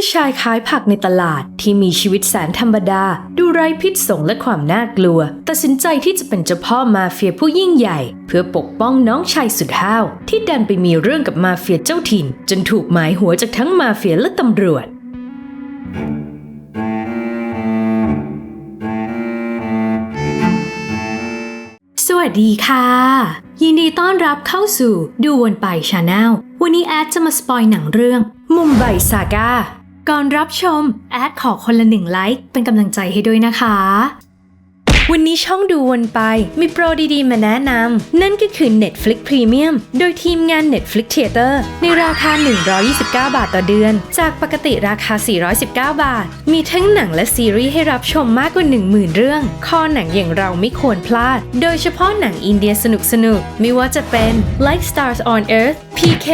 มื่อชายขายผักในตลาดที่มีชีวิตแสนธรรมดา ดูไร้พิษสงและความน่ากลัว ตัดสินใจที่จะเป็นเจ้าพ่อมาเฟียผู้ยิ่งใหญ่ เพื่อปกป้องน้องชายสุดห้าว ที่ดันไปมีเรื่องกับมาเฟียเจ้าถิ่น จนถูกหมายหัวจากทั้งมาเฟียและตำรวจสวัสดีค่ะ ยินดีต้อนรับเข้าสู่ดูวนไปชาแนลวันนี้แอดจะมาสปอยหนังเรื่อง มุมไบซาก้า ก่อนรับชม แอดขอคนละหนึ่งไลค์เป็นกำลังใจให้ด้วยนะคะ วันนี้ช่องดูวนไป มีโปรดีๆ มาแนะนำ นั่นก็คือ Netflix Premium โดยทีมงาน Netflix Theater ในราคา 129 บาทต่อเดือน จากปกติราคา 419 บาท มีทั้งหนังและซีรีส์ให้รับชมมากกว่า 10,000 เรื่อง คอหนังอย่างเราไม่ควรพลาด โดยเฉพาะหนังอินเดียสนุกๆไม่ว่าจะเป็น Like Stars on Earth PK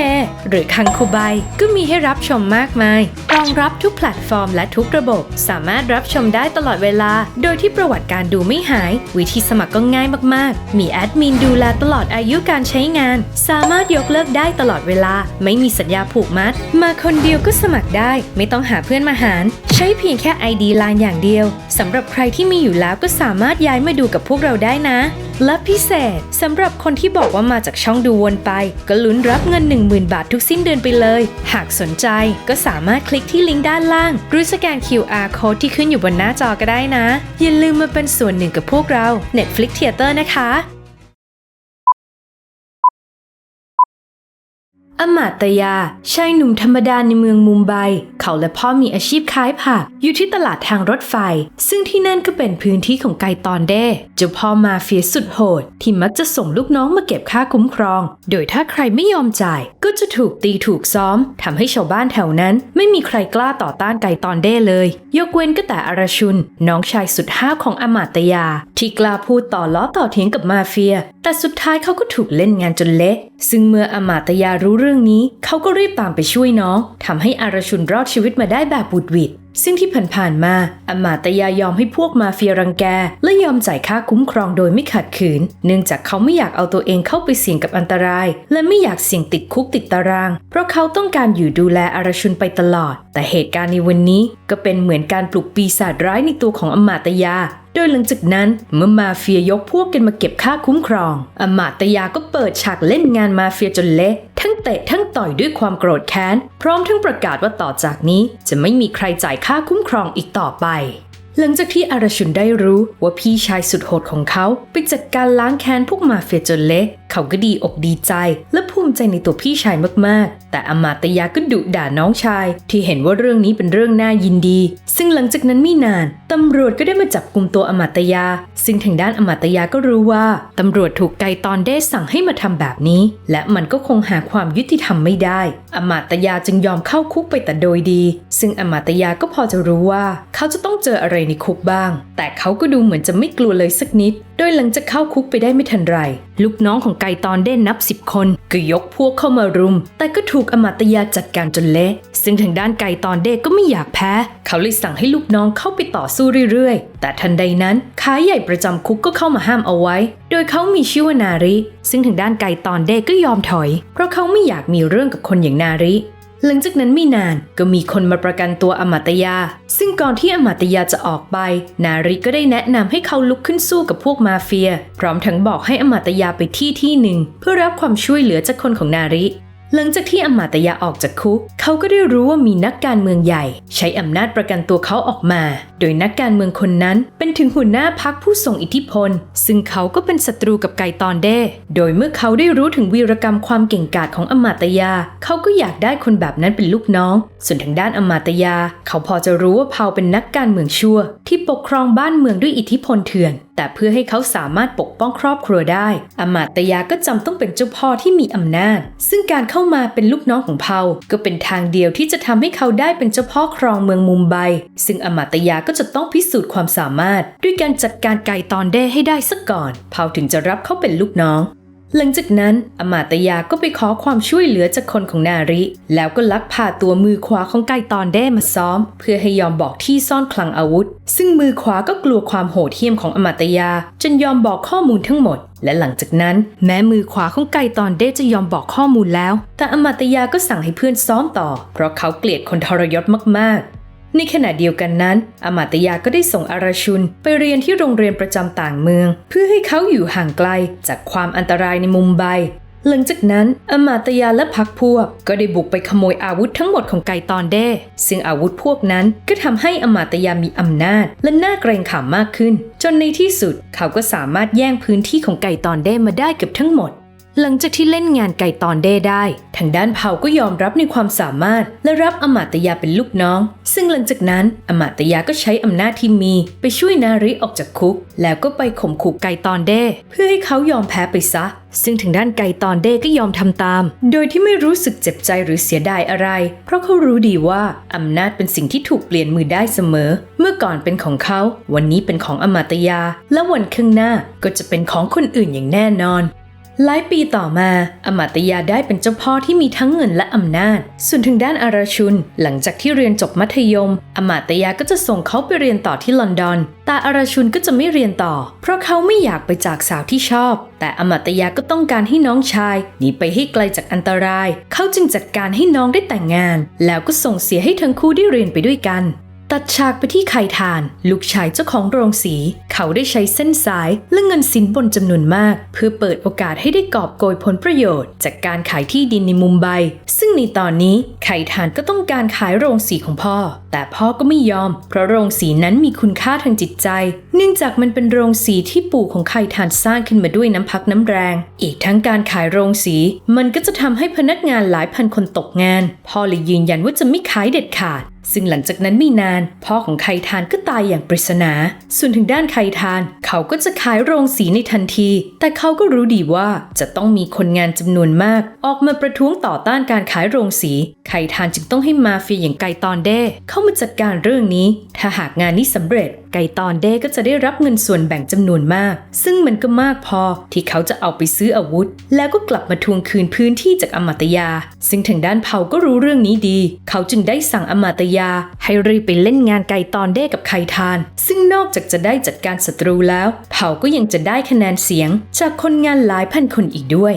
หรือคังคูไบก็มีให้รับชมมากมาย รองรับทุกแพลตฟอร์มและทุกระบบ สามารถรับชมได้ตลอดเวลา โดยที่ประวัติการดูไม่หาย วิธีสมัครก็ง่ายมากๆ มีแอดมินดูแลตลอดอายุการใช้งาน สามารถยกเลิกได้ตลอดเวลา ไม่มีสัญญาผูกมัด มาคนเดียวก็สมัครได้ ไม่ต้องหาเพื่อนมาหาร ใช้เพียงแค่ ID ไลน์อย่างเดียวสำหรับใครที่มีอยู่แล้วก็สามารถย้ายมาดูกับพวกเราได้นะ และพิเศษสำหรับคนที่บอกว่ามาจากช่องดูวนไป ก็ลุ้นรับเงิน 10,000 บาททุกสิ้นเดือนไปเลย หากสนใจก็สามารถคลิกที่ลิงก์ด้านล่าง หรือสแกน QR code ที่ขึ้นอยู่บนหน้าจอก็ได้นะ อย่าลืมมาเป็นส่วนหนึ่งกับพวกเรา Netflix Theater นะคะ อมาตยาชายหนุ่มธรรมดาในเมืองมุมไบ เขาและพ่อมีอาชีพขายผัก อยู่ที่ตลาดทางรถไฟ ซึ่งที่นั่นก็เป็นพื้นที่ของไกตอนเด้เจ้าพ่อมาเฟียสุดโหด ที่มักจะส่งลูกน้องมาเก็บค่าคุ้มครอง โดยถ้าใครไม่ยอมจ่าย ก็จะถูกตีถูกซ้อมทำให้ชาวบ้านแถวนั้น ไม่มีใครกล้าต่อต้านไกตอนเด้เลย ยกเว้นก็แต่อารชุน น้องชายสุดห้าวของอมาตยา ที่กล้าพูดต่อล้อต่อเถียงกับมาเฟีย แต่สุดท้ายเขาก็ถูกเล่นงานจนเละซึ่งเมื่ออมาตยารู้เรื่องนี้ เขาก็รีบตามไปช่วยน้องทำให้อารชุนรอดชีวิตมาได้แบบบุดหวิด ซึ่งที่ผ่านๆมาอมาตยายอมให้พวกมาเฟียรังแก และยอมจ่ายค่าคุ้มครองโดยไม่ขัดขืน เนื่องจากเขาไม่อยากเอาตัวเองเข้าไปเสี่ยงกับอันตราย และไม่อยากเสี่ยงติดคุกติดตาราง เพราะเขาต้องการอยู่ดูแลอารชุนไปตลอด แต่เหตุการณ์ในวันนี้ก็เป็นเหมือนการปลุกปีศาจร้ายในตัวของอมาตยาโดยหลังจากนั้นเมื่อมาเฟียยกพวกกันมาเก็บค่าคุ้มครองอมาตยาก็เปิดฉากเล่นงานมาเฟียจนเละ เตะทั้งต่อยด้วยความโกรธแค้น พร้อมทั้งประกาศว่าต่อจากนี้จะไม่มีใครจ่ายค่าคุ้มครองอีกต่อไป หลังจากที่อารชุนได้รู้ว่าพี่ชายสุดโหดของเขาไปจัดการล้างแค้นพวกมาเฟียจนเละเขาก็ดีอกดีใจและภูมิใจในตัวพี่ชายมากๆ แต่อมาตยาก็ดุด่าน้องชาย ที่เห็นว่าเรื่องนี้เป็นเรื่องน่ายินดี ซึ่งหลังจากนั้นไม่นาน ตำรวจก็ได้มาจับกลุ่มตัวอมาตยา ซึ่งทางด้านอมาตยาก็รู้ว่า ตำรวจถูกไกตอนเด้สั่งให้มาทำแบบนี้ และมันก็คงหาความยุติธรรมไม่ได้ อมาตยาจึงยอมเข้าคุกไปแต่โดยดี ซึ่งอมาตยาก็พอจะรู้ว่า เขาจะต้องเจออะไรในคุกบ้าง แต่เขาก็ดูเหมือนจะไม่กลัวเลยสักนิด โดยหลังจากเข้าคุกไปได้ไม่ทันไร ลูกน้องของไก่ตอนเด้นับสิบคนก็ยกพวกเข้ามารุม แต่ก็ถูกอมาตยาจัดการจนเละ ซึ่งทางด้านไก่ตอนเด้ก็ไม่อยากแพ้ เขาเลยสั่งให้ลูกน้องเข้าไปต่อสู้เรื่อยๆ แต่ทันใดนั้นขาใหญ่ประจำคุกก็เข้ามาห้ามเอาไว้ โดยเขามีชื่อว่านาริ ซึ่งทางด้านไก่ตอนเด้ก็ยอมถอย เพราะเขาไม่อยากมีเรื่องกับคนอย่างนาริ หลังจากนั้นไม่นานก็มีคนมาประกันตัวอมาตยา ซึ่งก่อนที่อมาตยาจะออกไป นาริก็ได้แนะนำให้เขาลุกขึ้นสู้กับพวกมาเฟีย พร้อมทั้งบอกให้อมาตยาไปที่ที่หนึ่ง เพื่อรับความช่วยเหลือจากคนของนาริ หลังจากที่อมาตยาออกจากคุก เขาก็ได้รู้ว่ามีนักการเมืองใหญ่ ใช้อำนาจประกันตัวเขาออกมา โดยนักการเมืองคนนั้นเป็นถึงหัวหน้าพักผู้ทรงอิทธิพล ซึ่งเขาก็เป็นศัตรูกับไกตอนเด้ โดยเมื่อเขาได้รู้ถึงวีรกรรมความเก่งกาจของอมาตยา เขาก็อยากได้คนแบบนั้นเป็นลูกน้อง ส่วนทางด้านอมาตยา เขาพอจะรู้ว่าเผาเป็นนักการเมืองชั่ว ที่ปกครองบ้านเมืองด้วยอิทธิพลเถื่อน แต่เพื่อให้เขาสามารถปกป้องครอบครัวได้ อมาตยาก็จำต้องเป็นเจ้าพ่อที่มีอำนาจ ซึ่งการเข้ามาเป็นลูกน้องของเผาก็เป็นทางเดียวที่จะทำให้เขาได้เป็นเจ้าพ่อครองเมืองมุมไบ ซึ่งอมาตยาก็จะต้องพิสูจน์ความสามารถ ด้วยการจัดการไก่ตอนเด้ให้ได้ซะก่อน เผาถึงจะรับเขาเป็นลูกน้อง หลังจากนั้นอมาตยาก็ไปขอความช่วยเหลือจากคนของนาริ แล้วก็ลักพาตัวมือขวาของไกตอนเด้มาซ้อม เพื่อให้ยอมบอกที่ซ่อนคลังอาวุธ ซึ่งมือขวาก็กลัวความโหดเหี้ยมของอมาตยา จนยอมบอกข้อมูลทั้งหมด และหลังจากนั้นแม้มือขวาของไกตอนเด้จะยอมบอกข้อมูลแล้ว แต่อมาตยาก็สั่งให้เพื่อนซ้อมต่อ เพราะเขาเกลียดคนทรยศมากๆ ในขณะเดียวกันนั้น อมาตยาก็ได้ส่งอาราชุนไปเรียนที่โรงเรียนประจำต่างเมือง เพื่อให้เขาอยู่ห่างไกลจากความอันตรายในมุมไบหลังจากนั้นอมาตยาและพักพวกก็ได้บุกไปขโมยอาวุธทั้งหมดของไกตอนเด้ซึ่งอาวุธพวกนั้นก็ทำให้อมาตยามีอำนาจ และน่าเกรงขามมากขึ้น จนในที่สุดเขาก็สามารถแย่งพื้นที่ของไกตอนเด้มาได้เกือบทั้งหมด หลังจากที่เล่นงานไก่ตอนเด้ได้ ทางด้านเผาก็ยอมรับในความสามารถ และรับอมาตยาเป็นลูกน้อง ซึ่งหลังจากนั้นอมาตยาก็ใช้อำนาจที่มี ไปช่วยนาริออกจากคุก แล้วก็ไปข่มขู่ไก่ตอนเด้เพื่อให้เขายอมแพ้ไปซะซึ่งทางด้านไก่ตอนเด้ก็ยอมทำตาม โดยที่ไม่รู้สึกเจ็บใจหรือเสียดายอะไร เพราะเขารู้ดีว่าอำนาจเป็นสิ่งที่ถูกเปลี่ยนมือได้เสมอ เมื่อก่อนเป็นของเขา วันนี้เป็นของอมาตยา และวันข้างหน้าก็จะเป็นของคนอื่นอย่างแน่นอน หลายปีต่อมาอมาตยาได้เป็นเจ้าพ่อที่มีทั้งเงินและอำนาจ ส่วนทางด้านอาราชุน หลังจากที่เรียนจบมัธยม อมาตยาก็จะส่งเขาไปเรียนต่อที่ลอนดอน แต่อาราชุนก็จะไม่เรียนต่อ เพราะเขาไม่อยากไปจากสาวที่ชอบ แต่อมาตยาก็ต้องการให้น้องชายหนีไปให้ไกลจากอันตราย เขาจึงจัดการให้น้องได้แต่งงาน แล้วก็ส่งเสียให้ทั้งคู่ได้เรียนไปด้วยกัน ตัดฉากไปที่ไข่ทาน ลูกชายเจ้าของโรงสี เขาได้ใช้เส้นสายและเงินสินบนจำนวนมาก เพื่อเปิดโอกาสให้ได้กอบโกยผลประโยชน์ จากการขายที่ดินในมุมไบ ซึ่งในตอนนี้ไข่ทานก็ต้องการขายโรงสีของพ่อ แต่พ่อก็ไม่ยอม เพราะโรงสีนั้นมีคุณค่าทางจิตใจ เนื่องจากมันเป็นโรงสีที่ปู่ของไข่ทานสร้างขึ้นมาด้วยน้ำพักน้ำแรง อีกทั้งการขายโรงสี มันก็จะทำให้พนักงานหลายพันคนตกงาน พ่อเลยยืนยันว่าจะไม่ขายเด็ดขาด ซึ่งหลังจากนั้นไม่นาน พ่อของไคทานก็ตายอย่างปริศนา ส่วนถึงด้านไคทาน เขาก็จะขายโรงสีในทันที แต่เขาก็รู้ดีว่าจะต้องมีคนงานจำนวนมาก ออกมาประท้วงต่อต้านการขายโรงสี ไคทานจึงต้องให้มาเฟียอย่างไกตอนเด้เข้ามาจัดการเรื่องนี้ ถ้าหากงานนี้สำเร็จ ไก่ตอนเด้ก็จะได้รับเงินส่วนแบ่งจำนวนมาก ซึ่งมันก็มากพอที่เขาจะเอาไปซื้ออาวุธ แล้วก็กลับมาทวงคืนพื้นที่จากอมาตยา ซึ่งทางด้านเผาก็รู้เรื่องนี้ดี เขาจึงได้สั่งอมาตยา ให้รีบไปเล่นงานไก่ตอนเด้กับไคทาน ซึ่งนอกจากจะได้จัดการศัตรูแล้ว เผาก็ยังจะได้คะแนนเสียง จากคนงานหลายพันคนอีกด้วย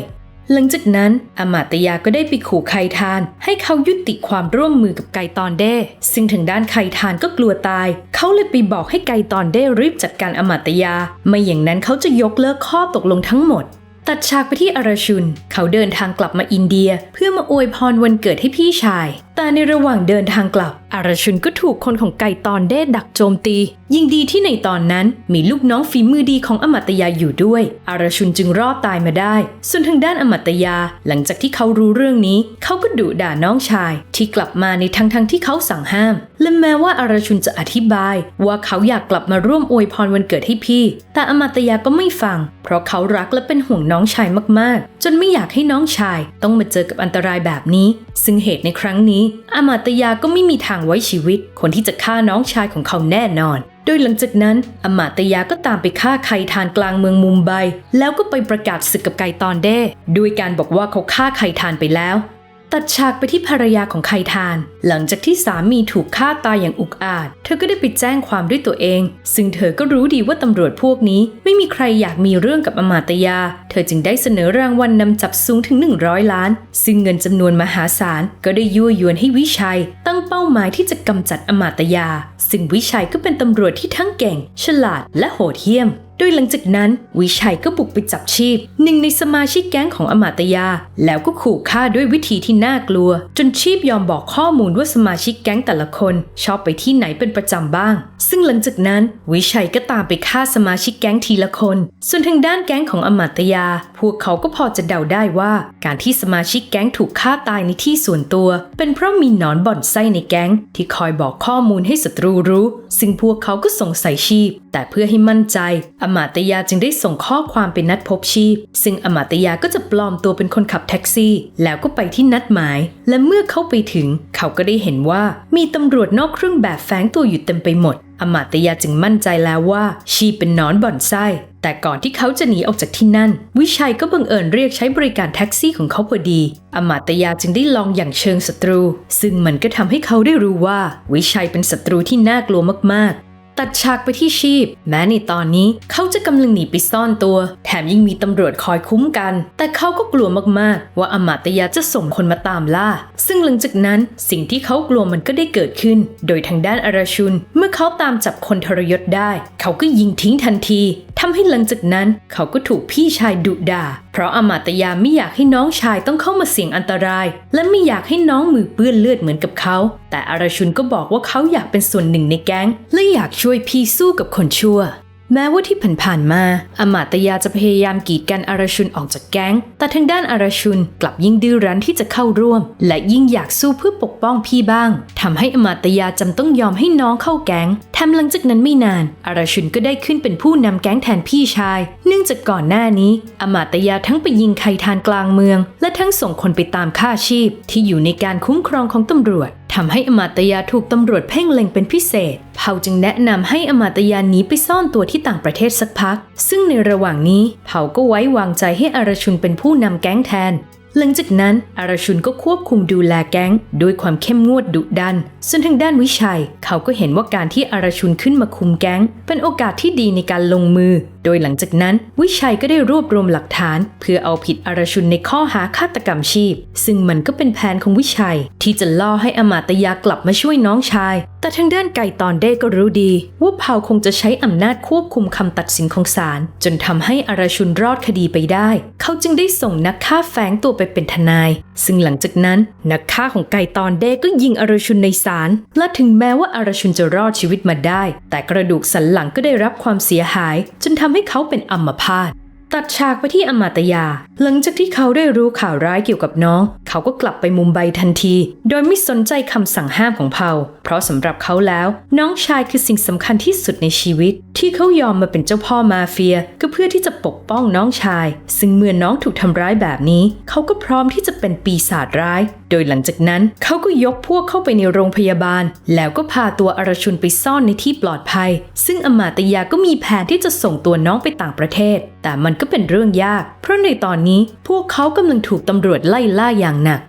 หลังจากนั้นอมาตยาก็ได้ไปขู่ไคทาน ให้เขายุติความร่วมมือกับไกตอนเด้ ซึ่งทางด้านไคทานก็กลัวตาย เขาเลยไปบอกให้ไกตอนเด้รีบจัดการอมาตยา ไม่อย่างนั้นเขาจะยกเลิกข้อตกลงทั้งหมด ตัดฉากไปที่อาราชุน เขาเดินทางกลับมาอินเดีย เพื่อมาอวยพรวันเกิดให้พี่ชาย แต่ในระหว่างเดินทางกลับ อาราชุนก็ถูกคนของไก่ตอนเด้ดักโจมตี ยิ่งดีที่ในตอนนั้นมีลูกน้องฝีมือดีของอมัตยาอยู่ด้วย อาราชุนจึงรอดตายมาได้ ส่วนทางด้านอมัตยา หลังจากที่เขารู้เรื่องนี้ เขาก็ดุด่าน้องชาย ที่กลับมาในทั้งทั้งที่เขาสั่งห้าม และแม้ว่าอาราชุนจะอธิบาย ว่าเขาอยากกลับมาร่วมอวยพรวันเกิดให้พี่ แต่อมัตยาก็ไม่ฟัง เพราะเขารักและเป็นห่วงน้องชายมากๆจนไม่อยากให้น้องชายต้องมาเจอกับอันตรายแบบนี้ ซึ่งเหตุในครั้งนี้อมาตยาก็ไม่มีทางไว้ชีวิต คนที่จะฆ่าน้องชายของเขาแน่นอน โดยหลังจากนั้นอมาตยาก็ตามไปฆ่าไคทานกลางเมืองมุมไบ แล้วก็ไปประกาศศึกกับไกตอนเด้ด้วยการบอกว่าเขาฆ่าไคทานไปแล้ว ตัดฉากไปที่ภรรยาของไคทาน หลังจากที่สามีถูกฆ่าตายอย่างอุกอาจ เธอก็ได้ไปแจ้งความด้วยตัวเอง ซึ่งเธอก็รู้ดีว่าตำรวจพวกนี้ ไม่มีใครอยากมีเรื่องกับอมาตยา เธอจึงได้เสนอรางวัลนนำจับสูงถึง 100 ล้าน ซึ่งเงินจำนวนมหาศาล ก็ได้ยั่วยวนให้วิชัย ตั้งเป้าหมายที่จะกำจัดอมาตยา ซึ่งวิชัยก็เป็นตำรวจที่ทั้งเก่ง ฉลาดและโหดเหี้ยม โดยหลังจากนั้นวิชัยก็บุกไปจับชีพ หนึ่งในสมาชิกแก๊งของอมาตยา แล้วก็ขู่ฆ่าด้วยวิธีที่น่ากลัว จนชีพยอมบอกข้อมูลว่าสมาชิกแก๊งแต่ละคน ชอบไปที่ไหนเป็นประจำบ้าง ซึ่งหลังจากนั้นวิชัยก็ตามไปฆ่าสมาชิกแก๊งทีละคน ส่วนทางด้านแก๊งของอมาตยา พวกเขาก็พอจะเดาได้ว่า การที่สมาชิกแก๊งถูกฆ่าตายในที่ส่วนตัว เป็นเพราะมีหนอนบ่อนไส้ในแก๊ง ที่คอยบอกข้อมูลให้ศัตรูรู้ ซึ่งพวกเขาก็สงสัยชีพแต่เพื่อให้มั่นใจอมาตยาจึงได้ส่งข้อความไปนัดพบชีพ ซึ่งอมาตยาก็จะปลอมตัวเป็นคนขับแท็กซี่ แล้วก็ไปที่นัดหมาย และเมื่อเขาไปถึง เขาก็ได้เห็นว่ามีตำรวจนอกเครื่องแบบแฝงตัวอยู่เต็มไปหมด อมาตยาจึงมั่นใจแล้วว่า ชีเป็นนอนบ่อนไส้แต่ก่อนที่เขาจะหนีออกจากที่นั่น วิชัยก็บังเอิญเรียกใช้บริการแท็กซี่ของเขาพอดี อมาตยาจึงได้ลองอย่างเชิงศัตรู ซึ่งมันก็ทำให้เขาได้รู้ว่า วิชัยเป็นศัตรูที่น่ากลัวมาก ตัดฉากไปที่ชีพ แม้ในตอนนี้เขาจะกำลังหนีไปซ่อนตัว แถมยังมีตำรวจคอยคุ้มกัน แต่เขาก็กลัวมากๆ ว่าอมาตยาจะส่งคนมาตามล่า ซึ่งหลังจากนั้นสิ่งที่เขากลัวมันก็ได้เกิดขึ้น โดยทางด้านอาราชุน เมื่อเขาตามจับคนทรยศได้ เขาก็ยิงทิ้งทันที ทำให้หลังจากนั้นเขาก็ถูกพี่ชายดุด่า เพราะอมาตยาไม่อยากให้น้องชายต้องเข้ามาเสี่ยงอันตราย และไม่อยากให้น้องมือเปื้อนเลือดเหมือนกับเขา แต่อารชุนก็บอกว่าเขาอยากเป็นส่วนหนึ่งในแก๊ง และอยากช่วยพี่สู้กับคนชั่ว แม้ว่าที่ผ่านๆมาอมาตยาจะพยายามกีดกันอาราชุนออกจากแก๊ง แต่ทางด้านอาราชุนกลับยิ่งดื้อรั้นที่จะเข้าร่วม และยิ่งอยากสู้เพื่อปกป้องพี่บ้างทำให้อมาตยาจำต้องยอมให้น้องเข้าแก๊งแถมหลังจากนั้นไม่นาน อาราชุนก็ได้ขึ้นเป็นผู้นำแก๊งแทนพี่ชาย เนื่องจากก่อนหน้านี้ อมาตยาทั้งไปยิงใครทานกลางเมือง และทั้งส่งคนไปตามฆ่าชีพ ที่อยู่ในการคุ้มครองของตำรวจ ทำให้อมาตยาถูกตำรวจเพ่งเล็งเป็นพิเศษ เผาจึงแนะนำให้อมาตยาหนีไปซ่อนตัวที่ต่างประเทศสักพัก ซึ่งในระหว่างนี้เผาก็ไว้วางใจให้อารชุนเป็นผู้นำแก๊งแทน หลังจากนั้นอารชุนก็ควบคุมดูแลแก๊งด้วยความเข้มงวดดุดัน ส่วนทางด้านวิชัย เขาก็เห็นว่าการที่อารชุนขึ้นมาคุมแก๊ง เป็นโอกาสที่ดีในการลงมือโดยหลังจากนั้นวิชัยก็ได้รวบรวมหลักฐาน เพื่อเอาผิดอารชุนในข้อหาฆาตกรรมชีพ ซึ่งมันก็เป็นแผนของวิชัย ที่จะล่อให้อมาตยากลับมาช่วยน้องชาย แต่ทางด้านไก่ตอนเด้ก็รู้ดี ว่าเผาคงจะใช้อำนาจควบคุมคำตัดสินของศาลจนทำให้อารชุนรอดคดีไปได้ เขาจึงได้ส่งนักฆ่าแฝงตัวไปเป็นทนาย ซึ่งหลังจากนั้นนักฆ่าของไก่ตอนเด้ก็ยิงอารชุนในศาลและถึงแม้ว่าอารชุนจะรอดชีวิตมาได้ แต่กระดูกสันหลังก็ได้รับความเสียหาย จนทำทำให้เขาเป็นอัมพาตตัดฉากไปที่อมาตยา หลังจากที่เขาได้รู้ข่าวร้ายเกี่ยวกับน้อง เขาก็กลับไปมุมไบทันที โดยไม่สนใจคำสั่งห้ามของเผาเพราะสำหรับเขาแล้ว น้องชายคือสิ่งสำคัญที่สุดในชีวิต ที่เขายอมมาเป็นเจ้าพ่อมาเฟีย ก็เพื่อที่จะปกป้องน้องชาย ซึ่งเมื่อน้องถูกทำร้ายแบบนี้ เขาก็พร้อมที่จะเป็นปีศาจร้าย โดยหลังจากนั้นเขาก็ยกพวกเข้าไปในโรงพยาบาล แล้วก็พาตัวอรชุนไปซ่อนในที่ปลอดภัย ซึ่งอมาตยาก็มีแผนที่จะส่งตัวน้องไปต่างประเทศ แต่มันก็เป็นเรื่องยาก เพราะในตอนนี้พวกเขากำลังถูกตำรวจไล่ล่าอย่างหนัก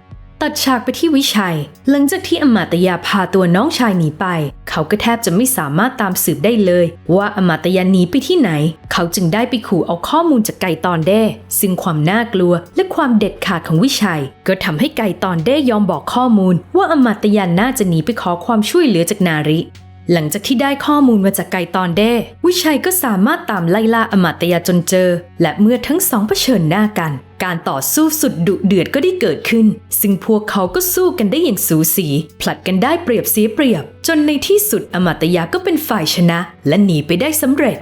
ตัดฉากไปที่วิชัย หลังจากที่อมาตยาพาตัวน้องชายหนีไป เขาก็แทบจะไม่สามารถตามสืบได้เลย ว่าอมาตยาหนีไปที่ไหน เขาจึงได้ไปขู่เอาข้อมูลจากไก่ตอนเด้ ซึ่งความน่ากลัวและความเด็ดขาดของวิชัย ก็ทำให้ไก่ตอนเด้ยอมบอกข้อมูล ว่าอมาตยาน่าจะหนีไปขอความช่วยเหลือจากนาริ หลังจากที่ได้ข้อมูลมาจากไกตอนเด้ วิชัยก็สามารถตามไล่ล่าอมาตยาจนเจอ และเมื่อทั้งสองเผชิญหน้ากัน การต่อสู้สุดดุเดือดก็ได้เกิดขึ้น ซึ่งพวกเขาก็สู้กันได้อย่างสูสี ผลัดกันได้เปรียบเสียเปรียบ จนในที่สุดอมาตยาก็เป็นฝ่ายชนะ และหนีไปได้สำเร็จ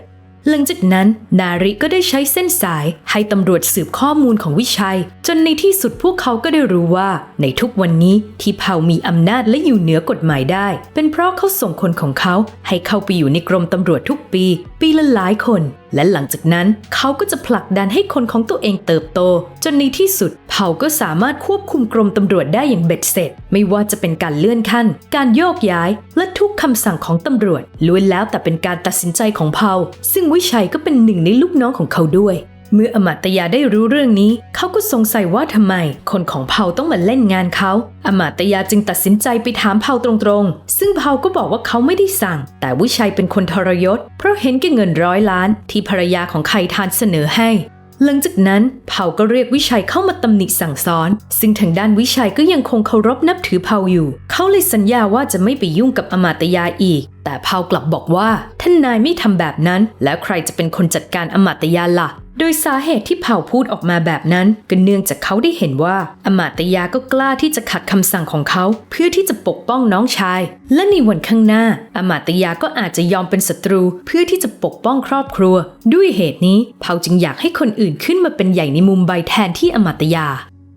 หลังจากนั้นนาริก็ได้ใช้เส้นสายให้ตำรวจสืบข้อมูลของวิชัย จนในที่สุดพวกเขาก็ได้รู้ว่า ในทุกวันนี้ที่เผ่ามีอำนาจและอยู่เหนือกฎหมายได้ เป็นเพราะเขาส่งคนของเขาให้เข้าไปอยู่ในกรมตำรวจทุกปี ปีละหลายคน และหลังจากนั้นเขาก็จะผลักดันให้คนของตัวเองเติบโต จนในที่สุดเผ่าก็สามารถควบคุมกรมตำรวจได้อย่างเบ็ดเสร็จ ไม่ว่าจะเป็นการเลื่อนขั้น การโยกย้าย และทุกคำสั่งของตำรวจล้วนแล้วแต่เป็นการตัดสินใจของเผ่าซึ่งวิชัยก็เป็นหนึ่งในลูกน้องของเขาด้วย เมื่ออมาตยาได้รู้เรื่องนี้ เขาก็สงสัยว่าทำไม คนของเผาต้องมาเล่นงานเขา อมาตยาจึงตัดสินใจไปถามเผาตรงๆ ซึ่งเผาก็บอกว่าเขาไม่ได้สั่ง แต่วิชัยเป็นคนทรยศ เพราะเห็นแก่เงินร้อยล้าน ที่ภรรยาของใครทานเสนอให้ หลังจากนั้นเผาก็เรียกวิชัยเข้ามาตำหนิสั่งสอน ซึ่งทางด้านวิชัยก็ยังคงเคารพนับถือเผาอยู่ เขาเลยสัญญาว่าจะไม่ไปยุ่งกับอมาตยาอีก แต่เผากลับบอกว่าท่านนายไม่ทำแบบนั้น แล้วใครจะเป็นคนจัดการอมาตยาล่ะ โดยสาเหตุที่เผ่าพูดออกมาแบบนั้นก็เนื่องจากเขาได้เห็นว่าอมาตยาก็กล้าที่จะขัดคำสั่งของเขา เพื่อที่จะปกป้องน้องชาย และในวันข้างหน้า อมาตยาก็อาจจะยอมเป็นศัตรู เพื่อที่จะปกป้องครอบครัว ด้วยเหตุนี้เผ่าจึงอยากให้คนอื่นขึ้นมาเป็นใหญ่ในมุมใบแทนที่อมาตยา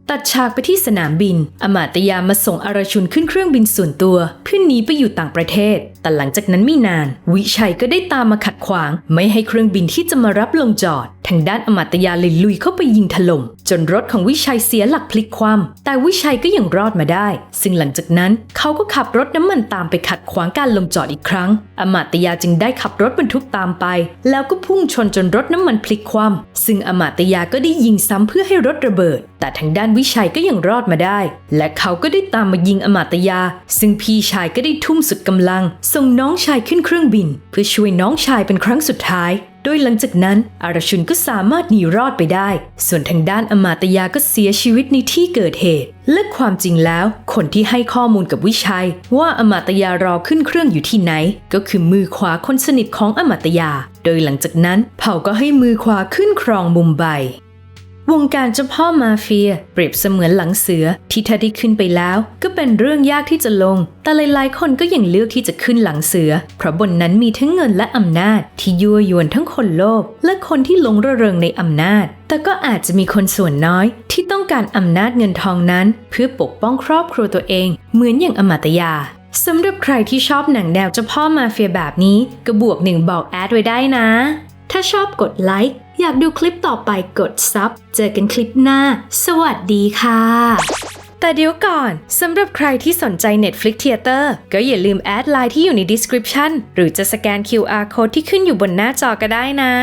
ตัดฉากไปที่สนามบิน อมาตยามาส่งอารชุนขึ้นเครื่องบินส่วนตัว เพื่อหนีไปอยู่ต่างประเทศ แต่หลังจากนั้นไม่นาน วิชัยก็ได้ตามมาขัดขวาง ไม่ให้เครื่องบินที่จะมารับลงจอด ทางด้านอมาตยาเลยลุยเข้าไปยิงถล่ม จนรถของวิชัยเสียหลักพลิกคว่ำแต่วิชัยก็ยังรอดมาได้ ซึ่งหลังจากนั้นเขาก็ขับรถน้ำมันตามไปขัดขวางการลงจอดอีกครั้ง อมาตยาจึงได้ขับรถบรรทุกตามไป แล้วก็พุ่งชนจนรถน้ำมันพลิกคว่ำซึ่งอมาตยาก็ได้ยิงซ้ำเพื่อให้รถระเบิด แต่ทางด้านวิชัยก็ยังรอดมาได้ และเขาก็ได้ตามมายิงอมาตยา ซึ่งพี่ชายก็ได้ทุ่มสุดกำลัง ส่งน้องชายขึ้นเครื่องบิน เพื่อช่วยน้องชายเป็นครั้งสุดท้าย โดยหลังจากนั้น อารชุนก็สามารถหนีรอดไปได้ ส่วนทางด้านอมาตยาก็เสียชีวิตในที่เกิดเหตุ และความจริงแล้ว คนที่ให้ข้อมูลกับวิชัย ว่าอมาตยารอขึ้นเครื่องอยู่ที่ไหน ก็คือมือขวาคนสนิทของอมาตยา โดยหลังจากนั้นเผ่าก็ให้มือขวาขึ้นครองมุมไบ วงการเจ้าพ่อมาเฟีย เปรียบเสมือนหลังเสือที่ถ้าได้ขึ้นไปแล้ว ก็เป็นเรื่องยากที่จะลง แต่หลายๆคนก็ยังเลือกที่จะขึ้นหลังเสือ เพราะบนนั้นมีทั้งเงินและอำนาจ ที่ยั่วยวนทั้งคนโลภและคนที่หลงระเริงในอำนาจ แต่ก็อาจจะมีคนส่วนน้อยที่ต้องการอำนาจเงินทองนั้น เพื่อปกป้องครอบครัวตัวเอง เหมือนอย่างอมาตยาสำหรับใครที่ชอบหนังแนวเจ้าพ่อมาเฟียแบบนี้ก็บวกหนึ่งบอกแอดไว้ได้นะ ถ้าชอบกดไลค์ อยากดูคลิปต่อไปกดซับ เจอกันคลิปหน้า สวัสดีค่ะ แต่เดี๋ยวก่อนสำหรับใครที่สนใจ Netflix Theater ก็อย่าลืมแอดไลน์ที่อยู่ใน description หรือจะสแกน QR code ที่ขึ้นอยู่บนหน้าจอก็ได้นะ